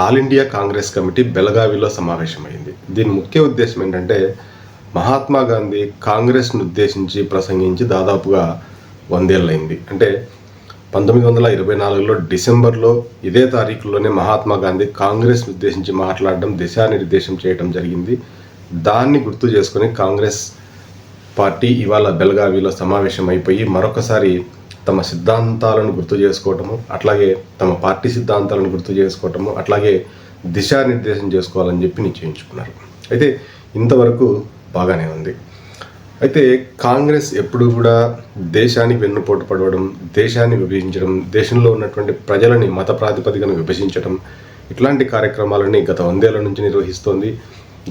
All India Congress committee బెలగావిలో సమావేశమైంది. దీని ముఖ్య ఉద్దేశం ఏంటంటే మహాత్మా గాంధీ కాంగ్రెస్ను ఉద్దేశించి ప్రసంగించి దాదాపుగా వందేళ్ళైంది అంటే పంతొమ్మిది వందల ఇరవై నాలుగులో డిసెంబర్లో ఇదే తారీఖులోనే మహాత్మా గాంధీ కాంగ్రెస్ ఉద్దేశించి మాట్లాడడం దిశానిర్దేశం చేయడం జరిగింది. దాన్ని గుర్తు చేసుకొని కాంగ్రెస్ పార్టీ ఇవాళ బెలగావిలో సమావేశం అయిపోయి మరొకసారి తమ సిద్ధాంతాలను గుర్తు చేసుకోవటము అట్లాగే తమ పార్టీ సిద్ధాంతాలను గుర్తు చేసుకోవటము అట్లాగే దిశానిర్దేశం చేసుకోవాలని చెప్పి నిశ్చయించుకున్నారు. అయితే ఇంతవరకు బాగానే ఉంది. అయితే కాంగ్రెస్ ఎప్పుడు కూడా దేశానికి వెన్నుపోటు పడవడం దేశాన్ని విభజించడం దేశంలో ఉన్నటువంటి ప్రజలని మత ప్రాతిపదికను విభజించడం ఇట్లాంటి కార్యక్రమాలని గత వందేళ్ళ నుంచి నిర్వహిస్తోంది.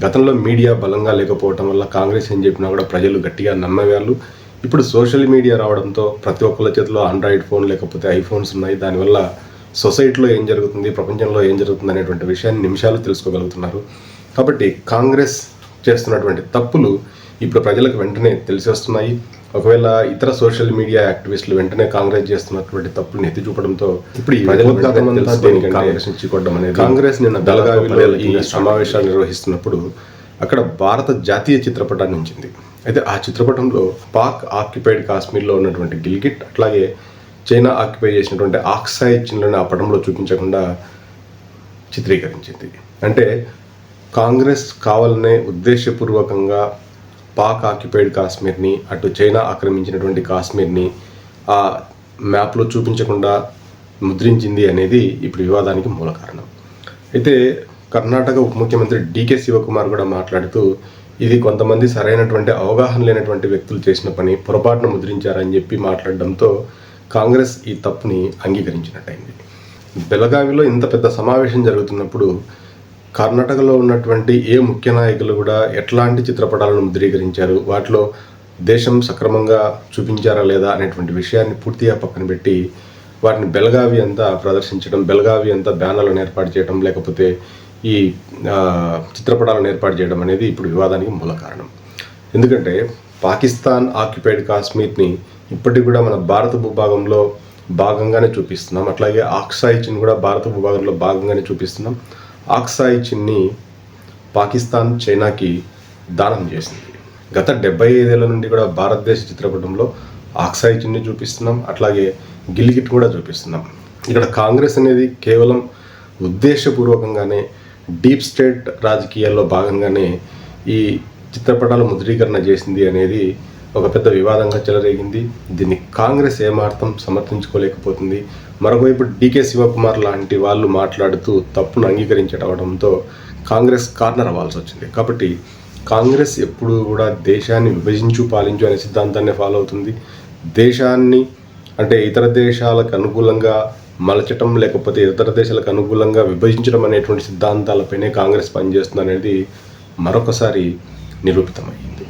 గతంలో మీడియా బలంగా లేకపోవటం వల్ల కాంగ్రెస్ ఏం చెప్పినా కూడా ప్రజలు గట్టిగా నమ్మేవాళ్ళు. ఇప్పుడు సోషల్ మీడియా రావడంతో ప్రతి ఒక్కళ్ళ చేతిలో ఆండ్రాయిడ్ ఫోన్ లేకపోతే ఐఫోన్స్ ఉన్నాయి. దానివల్ల సొసైటీలో ఏం జరుగుతుంది ప్రపంచంలో ఏం జరుగుతుంది అనేటువంటి విషయాన్ని నిమిషాలు తెలుసుకోగలుగుతున్నారు. కాబట్టి కాంగ్రెస్ చేస్తున్నటువంటి తప్పులు ఇప్పుడు ప్రజలకు వెంటనే తెలిసి వస్తున్నాయి. ఒకవేళ ఇతర సోషల్ మీడియా యాక్టివిస్టులు వెంటనే కాంగ్రెస్ చేస్తున్నటువంటి తప్పులను ఎత్తి చూపడంతో ఇప్పుడు కాంగ్రెస్ నుంచి కొట్టడం అనేది కాంగ్రెస్ నిన్న బెలగావిలో ఈ సమావేశాలు నిర్వహిస్తున్నప్పుడు అక్కడ భారత జాతీయ చిత్రపటాన్ని ఉంచింది. అయితే ఆ చిత్రపటంలో పాక్ ఆక్యుపైడ్ కాశ్మీర్లో ఉన్నటువంటి గిల్గిట్ అట్లాగే చైనా ఆక్యుపై చేసినటువంటి ఆక్సాయ్ చిన్లను ఆ పటంలో చూపించకుండా చిత్రీకరించింది. అంటే కాంగ్రెస్ కావాలనే ఉద్దేశపూర్వకంగా పాక్ ఆక్యుపైడ్ కాశ్మీర్ని అటు చైనా ఆక్రమించినటువంటి కాశ్మీర్ని ఆ మ్యాప్లో చూపించకుండా ముద్రించింది అనేది ఇప్పుడు వివాదానికి మూల కారణం. అయితే కర్ణాటక ఉప ముఖ్యమంత్రి డీకే శివకుమార్ కూడా మాట్లాడుతూ ఇది కొంతమంది సరైనటువంటి అవగాహన లేనటువంటి వ్యక్తులు చేసిన పని పొరపాటున ముద్రించారని చెప్పి మాట్లాడడంతో కాంగ్రెస్ ఈ తప్పుని అంగీకరించినట్టయింది. బెలగావిలో ఇంత పెద్ద సమావేశం జరుగుతున్నప్పుడు కర్ణాటకలో ఉన్నటువంటి ఏ ముఖ్య నాయకులు కూడా ఎట్లాంటి చిత్రపటాలను ముద్రీకరించారు వాటిలో దేశం సక్రమంగా చూపించారా లేదా అనేటువంటి విషయాన్ని పూర్తిగా పక్కన పెట్టి వాటిని బెలగావి అంతా ప్రదర్శించడం బెలగావి అంతా బ్యానర్లను ఏర్పాటు చేయడం లేకపోతే ఈ చిత్రపటాలను ఏర్పాటు చేయడం అనేది ఇప్పుడు వివాదానికి మూల కారణం. ఎందుకంటే పాకిస్తాన్ ఆక్యుపైడ్ కాశ్మీర్ని ఇప్పటికి కూడా మన భారత భూభాగంలో భాగంగానే చూపిస్తున్నాం. అట్లాగే ఆక్సాయి చిన్ కూడా భారత భూభాగంలో భాగంగానే చూపిస్తున్నాం. ఆక్సాయి చిన్ని పాకిస్తాన్ చైనాకి దానం చేసింది. గత డెబ్బై ఐదేళ్ళ నుండి కూడా భారతదేశ చిత్రపటంలో ఆక్సాయి చిన్ని చూపిస్తున్నాం. అట్లాగే గిల్గిట్ కూడా చూపిస్తున్నాం. ఇక్కడ కాంగ్రెస్ అనేది కేవలం ఉద్దేశపూర్వకంగానే డీప్ స్టేట్ రాజకీయాల్లో భాగంగానే ఈ చిత్రపటాల ముద్రీకరణ చేసింది అనేది ఒక పెద్ద వివాదంగా చెలరేగింది. దీన్ని కాంగ్రెస్ ఏమార్థం సమర్థించుకోలేకపోతుంది. మరొకవైపు డీకే శివకుమార్ లాంటి వాళ్ళు మాట్లాడుతూ తప్పును అంగీకరించడంతో కాంగ్రెస్ కార్నర్ అవ్వాల్సి వచ్చింది. కాబట్టి కాంగ్రెస్ ఎప్పుడు కూడా దేశాన్ని విభజించు పాలించు అనే సిద్ధాంతాన్ని ఫాలో అవుతుంది. దేశాన్ని అంటే ఇతర దేశాలకు అనుకూలంగా మలచటం లేకపోతే ఇతర దేశాలకు అనుకూలంగా విభజించడం అనేటువంటి సిద్ధాంతాలపైనే కాంగ్రెస్ పనిచేస్తుంది అనేది మరొకసారి నిరూపితమైంది